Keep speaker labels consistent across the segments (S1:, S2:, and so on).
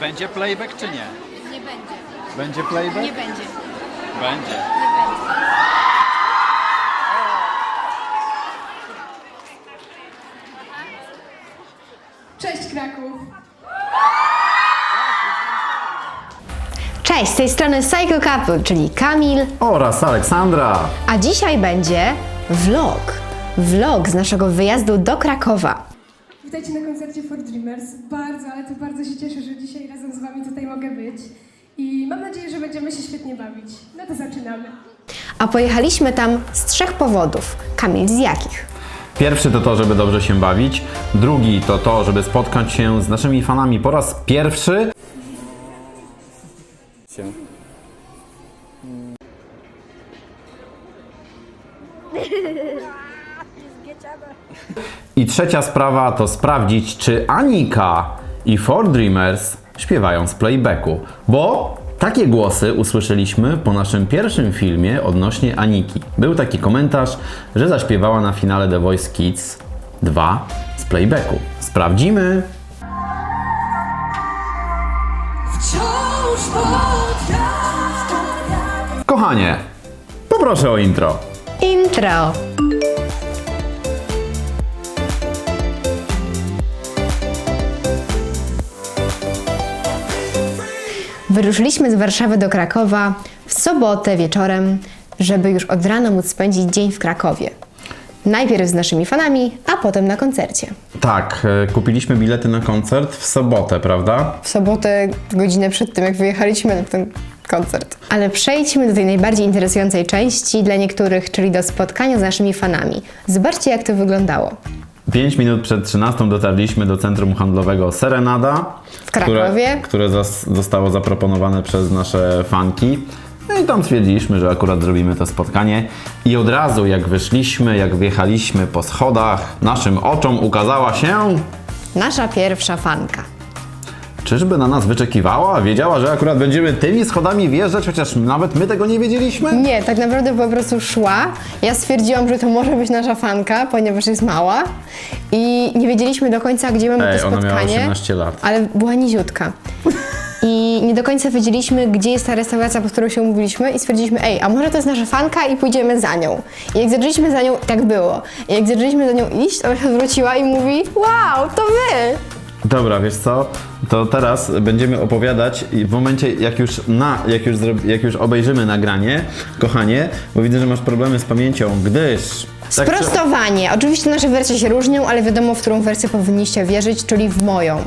S1: Będzie playback czy nie?
S2: Nie będzie.
S1: Będzie playback?
S2: Nie będzie.
S1: Będzie.
S2: Nie będzie.
S3: Cześć Kraków!
S4: Cześć, z tej strony Psycho Couple, czyli Kamil,
S5: Oraz Aleksandra.
S4: a dzisiaj będzie vlog. Vlog z naszego wyjazdu do Krakowa.
S3: Witajcie na koncercie For Dreamers. Bardzo, ale to bardzo się cieszę, że dzisiaj razem z Wami tutaj mogę być. I mam nadzieję, że będziemy się świetnie bawić. No to zaczynamy.
S4: A pojechaliśmy tam z trzech powodów. Kamil, z jakich?
S5: Pierwszy to to, żeby dobrze się bawić. Drugi to to, żeby spotkać się z naszymi fanami po raz pierwszy. I trzecia sprawa to sprawdzić, czy Anika i Four Dreamers śpiewają z playbacku. Bo takie głosy usłyszeliśmy po naszym pierwszym filmie odnośnie Aniki. Był taki komentarz, że zaśpiewała na finale The Voice Kids 2 z playbacku. Sprawdzimy! Kochanie, poproszę o intro.
S4: Intro. Wyruszyliśmy z Warszawy do Krakowa w sobotę wieczorem, żeby już od rana móc spędzić dzień w Krakowie. Najpierw z naszymi fanami, a potem na koncercie.
S5: Tak, e, kupiliśmy bilety na koncert w sobotę, prawda?
S4: w sobotę, godzinę przed tym, jak wyjechaliśmy na ten koncert. Ale przejdźmy do tej najbardziej interesującej części dla niektórych, czyli do spotkania z naszymi fanami. Zobaczcie, jak to wyglądało.
S5: 5 minut przed 13 dotarliśmy do centrum handlowego Serenada.
S4: W Krakowie.
S5: Które, które zas- zostało zaproponowane przez nasze fanki. No i tam stwierdziliśmy, że akurat zrobimy to spotkanie. I od razu jak wyszliśmy, jak wjechaliśmy po schodach, naszym oczom ukazała się...
S4: Nasza pierwsza fanka.
S5: Czyżby na nas wyczekiwała? Wiedziała, że akurat będziemy tymi schodami wjeżdżać, chociaż nawet my tego nie wiedzieliśmy?
S4: Nie, tak naprawdę po prostu szła. Ja stwierdziłam, że to może być nasza fanka, ponieważ jest mała. I nie wiedzieliśmy do końca, gdzie mamy
S5: Ej,
S4: to
S5: ona
S4: spotkanie.
S5: miała 18 lat.
S4: Ale była niziutka. I nie do końca wiedzieliśmy, gdzie jest ta restauracja, po którą się umówiliśmy i stwierdziliśmy, ej, a może to jest nasza fanka i pójdziemy za nią. I jak zaczęliśmy za nią, tak było. I jak zaczęliśmy za nią iść, ona się odwróciła i mówi, wow, to wy!
S5: Dobra, wiesz co? To teraz będziemy opowiadać i w momencie, jak już, na, jak już, jak już obejrzymy nagranie, kochanie, bo widzę, że masz problemy z pamięcią, gdyż... tak
S4: Sprostowanie. Oczywiście nasze wersje się różnią, ale wiadomo, w którą wersję powinniście wierzyć, czyli w moją.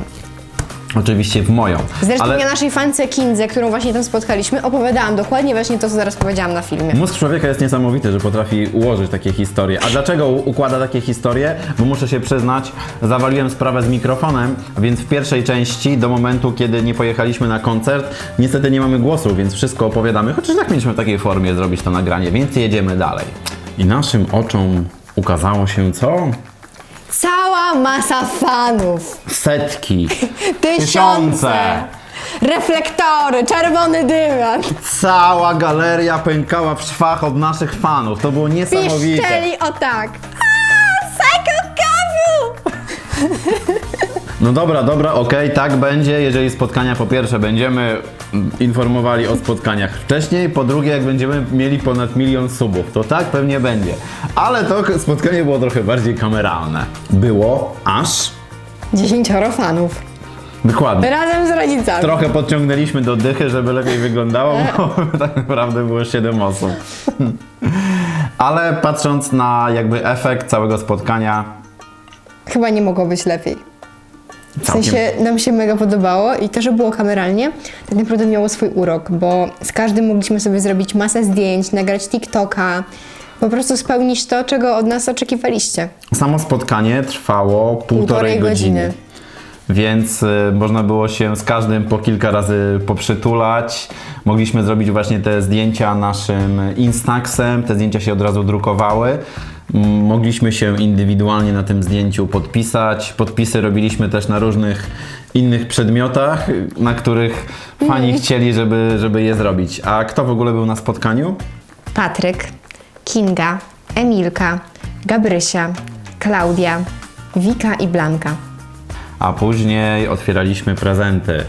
S5: Oczywiście w moją.
S4: Zresztą
S5: ale
S4: ja naszej fance Kindze, którą właśnie tam spotkaliśmy, opowiadałam dokładnie właśnie to, co zaraz powiedziałam na filmie.
S5: mózg człowieka jest niesamowity, że potrafi ułożyć takie historie. A dlaczego układa takie historie? Bo muszę się przyznać, zawaliłem sprawę z mikrofonem, więc w pierwszej części, do momentu, kiedy nie pojechaliśmy na koncert, niestety nie mamy głosu, więc wszystko opowiadamy, chociaż tak mieliśmy w takiej formie zrobić to nagranie, więc jedziemy dalej. I naszym oczom ukazało się co?
S4: Cała masa fanów.
S5: Setki,
S4: Tysiące. Reflektory, czerwony dywan.
S5: Cała galeria pękała w szwach od naszych fanów. To było niesamowite.
S4: Piszczeli o tak. Aaa, Psycho Couple!
S5: No dobra, dobra, okej, tak będzie, jeżeli spotkania po pierwsze będziemy informowali o spotkaniach wcześniej, po drugie jak będziemy mieli ponad milion subów, to tak pewnie będzie. Ale to k- spotkanie było trochę bardziej kameralne. Było aż...
S4: Dziesięcioro fanów.
S5: Dokładnie.
S4: Razem z rodzicami.
S5: Trochę podciągnęliśmy do dychy, żeby lepiej wyglądało, bo tak naprawdę było 7 osób. Ale patrząc na jakby efekt całego spotkania,
S4: Chyba nie mogło być lepiej. W
S5: Całkiem.
S4: sensie nam się mega podobało i to, że było kameralnie, tak naprawdę miało swój urok, bo z każdym mogliśmy sobie zrobić masę zdjęć, nagrać TikToka, po prostu spełnić to, czego od nas oczekiwaliście.
S5: Samo spotkanie trwało półtorej,
S4: Półtorej
S5: godziny.
S4: godziny.
S5: Więc y, można było się z każdym po kilka razy poprzytulać. Mogliśmy zrobić właśnie te zdjęcia naszym Instaxem. Te zdjęcia się od razu drukowały. Mm, Mogliśmy się indywidualnie na tym zdjęciu podpisać. Podpisy robiliśmy też na różnych innych przedmiotach, na których fani chcieli, żeby, żeby je zrobić. A kto w ogóle był na spotkaniu?
S4: Patryk, Kinga, Emilka, Gabrysia, Klaudia, Wika i Blanka.
S5: a później otwieraliśmy prezenty.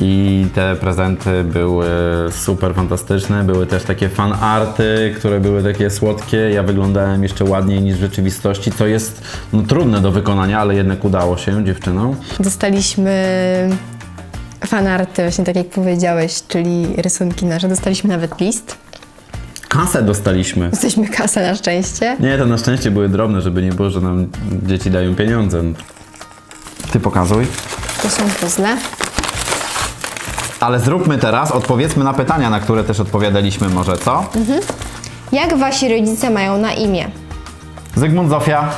S5: I te prezenty były super fantastyczne. Były też takie fan arty, które były takie słodkie. Ja wyglądałem jeszcze ładniej niż w rzeczywistości, co jest no, trudne do wykonania, ale jednak udało się dziewczynom.
S4: Dostaliśmy fanarty, właśnie tak jak powiedziałeś, czyli rysunki nasze. Dostaliśmy nawet list.
S5: Kasę dostaliśmy.
S4: Jesteśmy kasę na szczęście.
S5: Nie, to na szczęście były drobne, żeby nie było, że nam dzieci dają pieniądze. Ty pokazuj.
S4: To są puzzle.
S5: Ale zróbmy teraz, odpowiedzmy na pytania, na które też odpowiadaliśmy może, co?
S4: Jak wasi rodzice mają na imię?
S5: Zygmunt Zofia,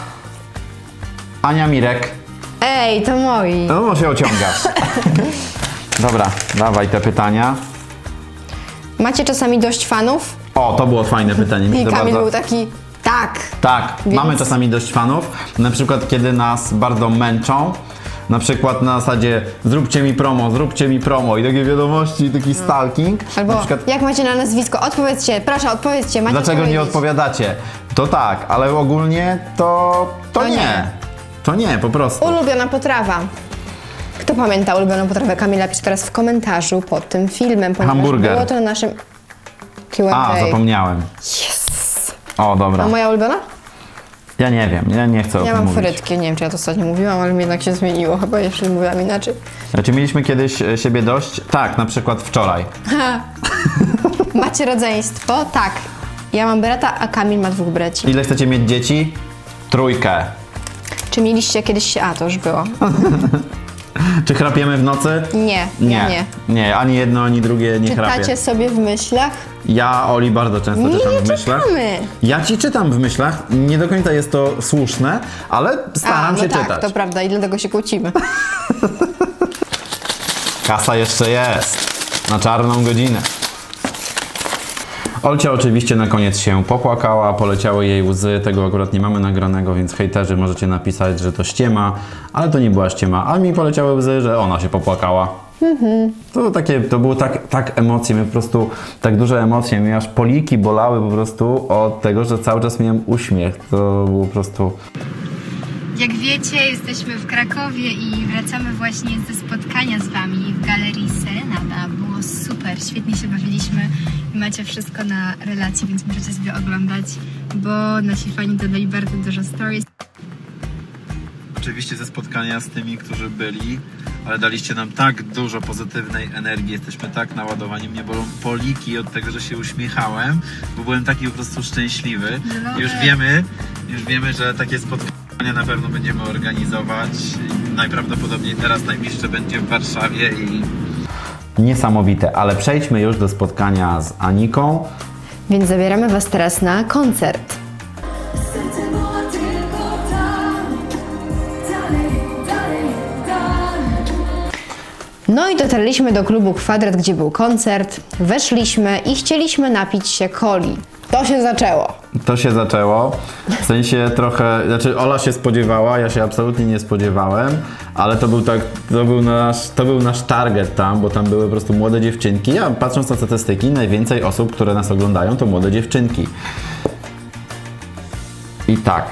S5: Ania Mirek.
S4: Ej, to moi.
S5: No, no się ociągasz. Dobra, dawaj te pytania.
S4: Macie czasami dość fanów?
S5: O, to było fajne pytanie. mi się
S4: I
S5: to
S4: Kamil
S5: bardzo-
S4: był taki, tak.
S5: Tak,
S4: Więc-
S5: mamy czasami dość fanów. Na przykład, kiedy nas bardzo męczą. Na przykład na zasadzie zróbcie mi promo, zróbcie mi promo i takie wiadomości, taki stalking.
S4: Albo
S5: na przykład,
S4: jak macie na nazwisko? Odpowiedzcie, proszę, odpowiedzcie. Macie
S5: dlaczego nie odpowiadacie? To tak, ale ogólnie to, to,
S4: To
S5: nie.
S4: nie.
S5: To nie, po prostu.
S4: Ulubiona potrawa. Kto pamięta ulubioną potrawę Kamila? Pisz teraz w komentarzu pod tym filmem, ponieważ
S5: Hamburger.
S4: było to na naszym Q&A.
S5: A, zapomniałem.
S4: Yes.
S5: O, dobra.
S4: A moja ulubiona?
S5: Ja nie wiem, ja nie chcę o
S4: Ja
S5: tym
S4: mam
S5: mówić.
S4: frytki. Nie wiem, czy ja to ostatnio mówiłam, ale mi jednak się zmieniło. Chyba jeszcze mówiłam inaczej.
S5: Czy mieliśmy kiedyś e, siebie dość? Tak, na przykład wczoraj.
S4: Macie rodzeństwo? Tak. Ja mam brata, a Kamil ma dwóch braci.
S5: Ile chcecie mieć dzieci? Trójkę.
S4: Czy mieliście kiedyś się... A, to już było.
S5: Czy chrapiemy w nocy?
S4: Nie,
S5: Nie.
S4: ja nie.
S5: Nie, ani jedno, ani drugie nie
S4: Czytacie
S5: chrapię.
S4: sobie w myślach?
S5: Ja, Oli, bardzo często
S4: Nie,
S5: czytam
S4: nie
S5: w myślach.
S4: czytamy.
S5: Ja ci czytam w myślach. Nie do końca jest to słuszne, ale staram
S4: no
S5: się
S4: tak,
S5: czytać.
S4: to prawda i dlatego się kłócimy.
S5: Kasa jeszcze jest. Na czarną godzinę. Olcia oczywiście na koniec się popłakała, poleciały jej łzy, tego akurat nie mamy nagranego, więc hejterzy możecie napisać, że to ściema, ale to nie była ściema, a mi poleciały łzy, że ona się popłakała. To takie, to było tak, tak emocje, po prostu tak duże emocje, mnie aż poliki bolały po prostu od tego, że cały czas miałem uśmiech, to było po prostu...
S2: Jak wiecie, jesteśmy w Krakowie i wracamy właśnie ze spotkania z Wami w Galerii Serenada. Było super, świetnie się bawiliśmy i macie wszystko na relacji, więc możecie sobie oglądać, bo nasi fani dodali bardzo dużo stories.
S6: oczywiście ze spotkania z tymi, którzy byli, ale daliście nam tak dużo pozytywnej energii, jesteśmy tak naładowani, mnie bolą poliki od tego, że się uśmiechałem, bo byłem taki po prostu szczęśliwy. Już wiemy, już wiemy, że takie spotkania na pewno będziemy organizować. Najprawdopodobniej teraz najbliższe będzie w Warszawie i
S5: Niesamowite, ale przejdźmy już do spotkania z Aniką.
S4: Więc zabieramy Was teraz na koncert. No i dotarliśmy do klubu Kwadrat, gdzie był koncert. Weszliśmy i chcieliśmy napić się coli. To się zaczęło.
S5: To się zaczęło. W sensie trochę, znaczy Ola się spodziewała, ja się absolutnie nie spodziewałem, ale to był tak, to był nasz, to był nasz target tam, bo tam były po prostu młode dziewczynki. Ja patrząc na statystyki, najwięcej osób, które nas oglądają, to młode dziewczynki. I tak,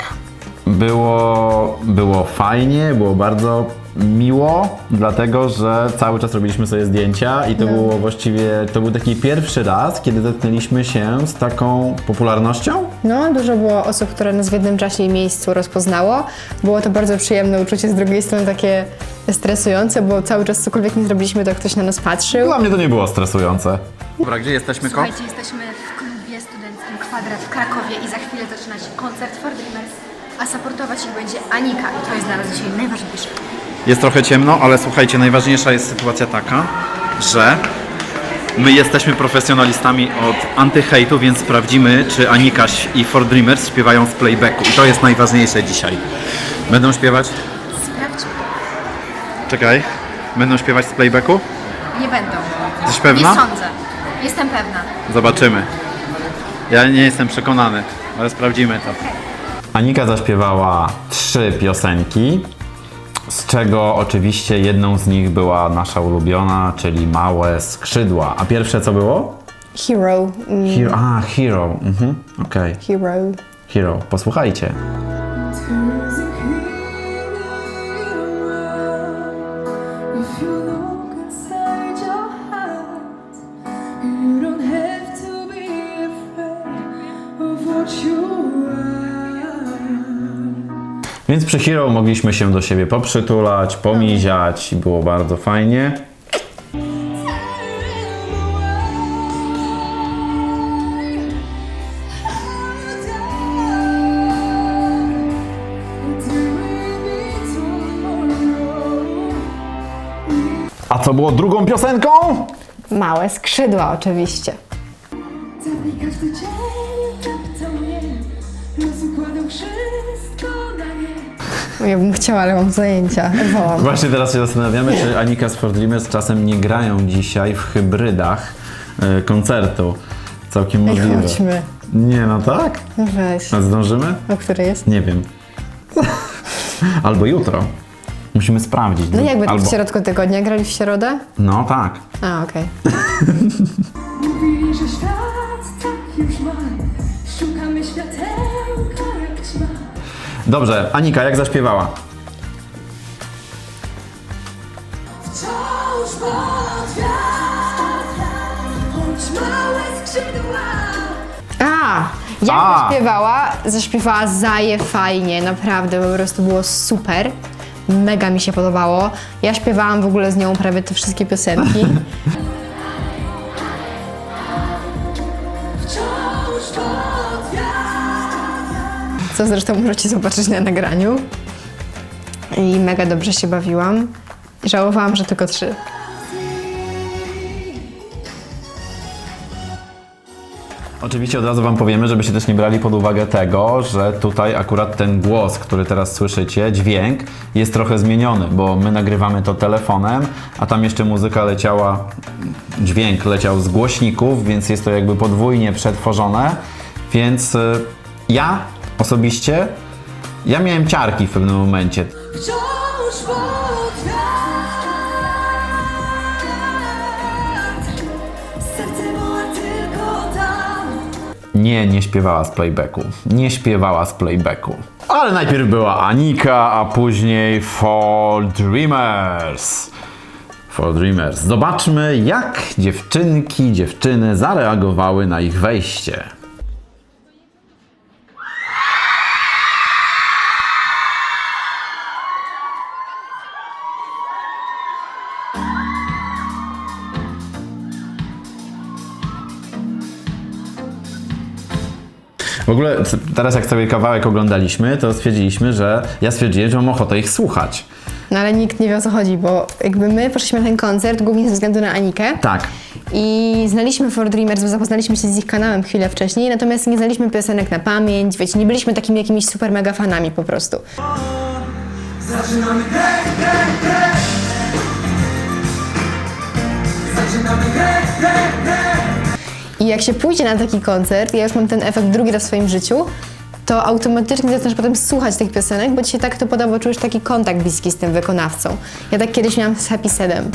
S5: było, było fajnie, było bardzo miło, dlatego że cały czas robiliśmy sobie zdjęcia i to było właściwie, to był taki pierwszy raz, kiedy zetknęliśmy się z taką popularnością.
S4: No, dużo było osób, które nas w jednym czasie i miejscu rozpoznało. Było to bardzo przyjemne uczucie, z drugiej strony takie stresujące, bo cały czas cokolwiek nie zrobiliśmy, to ktoś na nas patrzył.
S5: Dla mnie to nie było stresujące. Dobra, gdzie jesteśmy, Ko?
S2: Słuchajcie, jesteśmy w klubie studenckim Kwadrat w Krakowie i za chwilę zaczyna się koncert For Dreamers, a supportować ich będzie Anika i to jest dla nas dzisiaj najważniejsze.
S6: Jest trochę ciemno, ale słuchajcie, najważniejsza jest sytuacja taka, że my jesteśmy profesjonalistami od antyhejtu, więc sprawdzimy, czy Anika i For Dreamers śpiewają z playbacku. I to jest najważniejsze dzisiaj. Będą śpiewać?
S2: Sprawdźmy.
S6: Czekaj. Będą śpiewać z playbacku?
S2: Nie będą.
S6: Jesteś pewna?
S2: Nie sądzę. Jestem pewna.
S6: Zobaczymy. Ja nie jestem przekonany, ale sprawdzimy to.
S5: Anika zaśpiewała trzy piosenki, z czego oczywiście jedną z nich była nasza ulubiona, czyli Małe Skrzydła. A pierwsze co było?
S4: Hero. mm,
S5: Hero. A, Hero. Mhm. Okej.
S4: Hero.
S5: Hero. Posłuchajcie. Więc przy Hero mogliśmy się do siebie poprzytulać, pomiziać i było bardzo fajnie. A co było drugą piosenką?
S4: Małe skrzydła oczywiście. Ja bym chciała, ale mam zajęcia. Wołam.
S5: Właśnie teraz się zastanawiamy, czy Anika z For Dreamers czasem nie grają dzisiaj w hybrydach e, koncertu. Całkiem
S4: Ej,
S5: możliwe.
S4: chodźmy.
S5: Nie, no tak?
S4: No Weź.
S5: A zdążymy?
S4: O której jest?
S5: Nie wiem. Albo jutro. Musimy sprawdzić.
S4: No jakby
S5: Albo...
S4: w środku tygodnia grali w środę?
S5: No tak.
S4: A, okej.
S3: Mówili, że świat tak już ma,
S5: Dobrze, Anika, jak zaśpiewała?
S3: Wciąż pod wiatr, choć małe skrzydła.
S4: A! Jak
S5: A.
S4: zaśpiewała? Zaśpiewała zaje fajnie, naprawdę, po prostu było super. Mega mi się podobało. Ja śpiewałam w ogóle z nią prawie te wszystkie piosenki. Co zresztą możecie zobaczyć na nagraniu. I mega dobrze się bawiłam. Żałowałam, że tylko trzy.
S5: Oczywiście od razu Wam powiemy, żebyście też nie brali pod uwagę tego, że tutaj akurat ten głos, który teraz słyszycie, dźwięk, jest trochę zmieniony, bo my nagrywamy to telefonem, a tam jeszcze muzyka leciała, dźwięk leciał z głośników, więc jest to jakby podwójnie przetworzone, więc y, ja osobiście, ja miałem ciarki w pewnym momencie.
S3: Wciąż pod wiatr. Serce woła tylko tam.
S5: Nie, nie śpiewała z playbacku. Nie śpiewała z playbacku. Ale najpierw była Anika, a później For Dreamers. For Dreamers. Zobaczmy, jak dziewczynki, dziewczyny zareagowały na ich wejście. W ogóle teraz jak sobie kawałek oglądaliśmy, to stwierdziliśmy, że ja stwierdziłem, że mam ochotę ich słuchać.
S4: No ale nikt nie wie o co chodzi, bo jakby my poszliśmy na ten koncert głównie ze względu na Anikę.
S5: Tak.
S4: I znaliśmy For Dreamers, bo zapoznaliśmy się z ich kanałem chwilę wcześniej, natomiast nie znaliśmy piosenek na pamięć, wiecie, nie byliśmy takimi jakimiś super mega fanami po prostu. I jak się pójdzie na taki koncert, ja już mam ten efekt drugi raz w swoim życiu, to automatycznie zaczynasz potem słuchać tych piosenek, bo ci się tak to podoba, czujesz taki kontakt bliski z tym wykonawcą. Ja tak kiedyś miałam z Happy Sedem.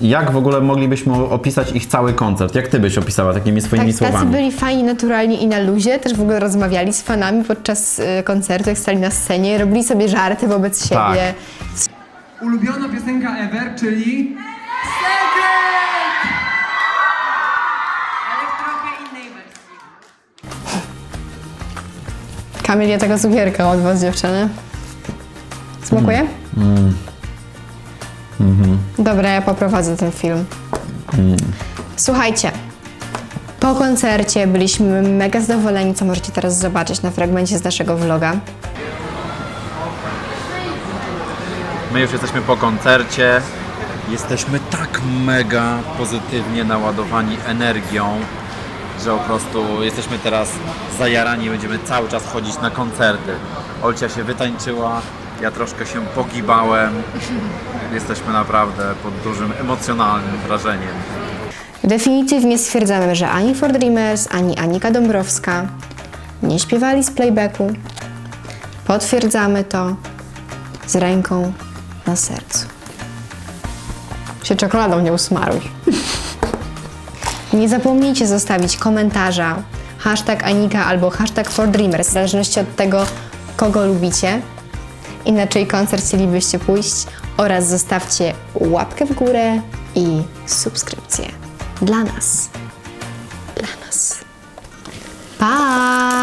S5: Jak w ogóle moglibyśmy opisać ich cały koncert? Jak ty byś opisała takimi swoimi
S4: Tak, tacy
S5: słowami?
S4: byli fajni naturalnie i na luzie, też w ogóle rozmawiali z fanami podczas y, koncertu, jak stali na scenie, robili sobie żarty wobec siebie.
S5: Tak.
S7: ulubiona piosenka ever, czyli Secret! Ale w trochę innej wersji.
S4: Kamil je tego cukierka od was, dziewczyny. Smakuje? Dobra, ja poprowadzę ten film. Słuchajcie, po koncercie byliśmy mega zadowoleni, co możecie teraz zobaczyć na fragmencie z naszego vloga.
S6: My już jesteśmy po koncercie. Jesteśmy tak mega pozytywnie naładowani energią, że po prostu jesteśmy teraz zajarani, będziemy cały czas chodzić na koncerty. Olcia się wytańczyła, ja troszkę się pogibałem. Jesteśmy naprawdę pod dużym emocjonalnym wrażeniem.
S4: Definitywnie stwierdzamy, że ani For Dreamers, ani Anika Dąbrowska nie śpiewali z playbacku. Potwierdzamy to z ręką na sercu. Się czekoladą nie usmaruj. Nie zapomnijcie zostawić komentarza hashtag Anika albo hashtag For Dreamers, w zależności od tego, kogo lubicie i na czyj koncert chcielibyście pójść oraz zostawcie łapkę w górę i subskrypcję. dla nas. Dla nas. Pa!